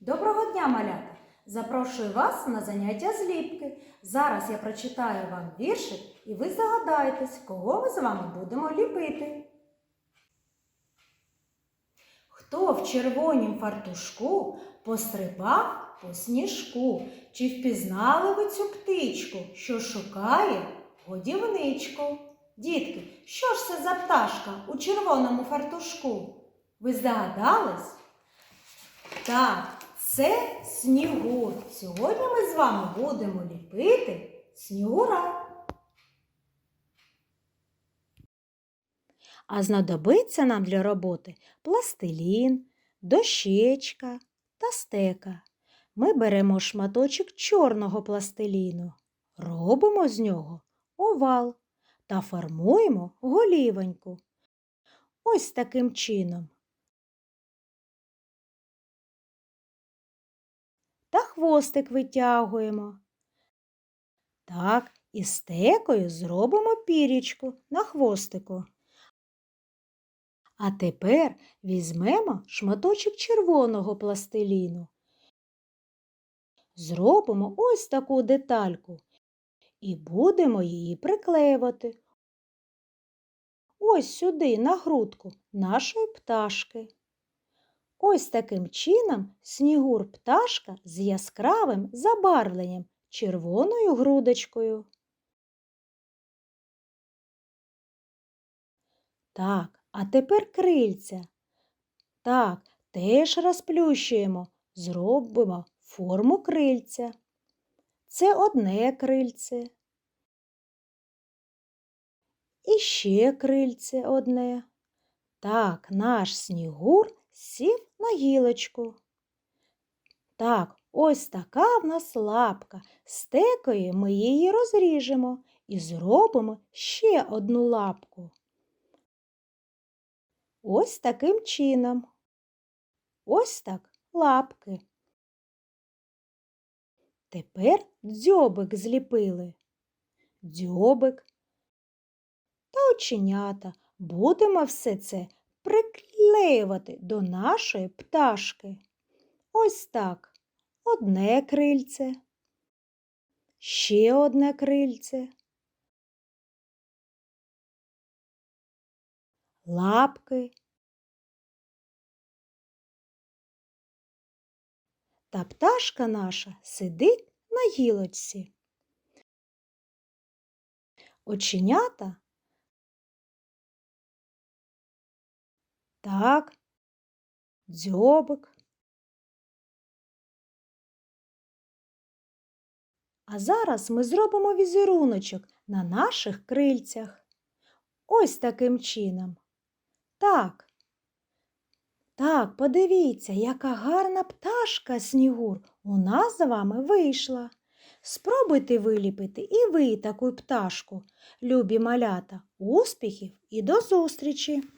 Доброго дня, малята! Запрошую вас на заняття зліпки. Зараз я прочитаю вам віршик і ви загадаєтесь, кого ми з вами будемо ліпити. Хто в червонім фартушку пострибав по сніжку? Чи впізнали ви цю птичку, що шукає годівничку? Дітки, що ж це за пташка у червоному фартушку? Ви здогадались? Так, це снігур. Сьогодні ми з вами будемо ліпити снігура. А знадобиться нам для роботи пластилін, дощечка та стека. Ми беремо шматочок чорного пластиліну, робимо з нього овал та формуємо голівоньку. Ось таким чином. Хвостик витягуємо. Так, і стекою зробимо пірічку на хвостику. А тепер візьмемо шматочок червоного пластиліну. Зробимо ось таку детальку і будемо її приклеювати. Ось сюди, на грудку нашої пташки. Ось таким чином снігур пташка з яскравим забарвленням червоною грудочкою. Так, а тепер крильця. Так, теж розплющуємо, зробимо форму крильця. Це одне крильце. І ще крильце одне. Так, наш снігур сів на гілочку. Так, ось така в нас лапка. Стекою ми її розріжемо і зробимо ще одну лапку. Ось таким чином. Ось так лапки. Тепер дзьобик зліпили. Дзьобик та оченята. Будемо все це приклеювати до нашої пташки. Ось так. Одне крильце, ще одне крильце, лапки. Та пташка наша сидить на гілочці. Оченята Так, дзьобик. А зараз ми зробимо візеруночок на наших крильцях. Ось таким чином. Так. Так, подивіться, яка гарна пташка снігур у нас з вами вийшла. Спробуйте виліпити і ви таку пташку, любі малята, успіхів і до зустрічі!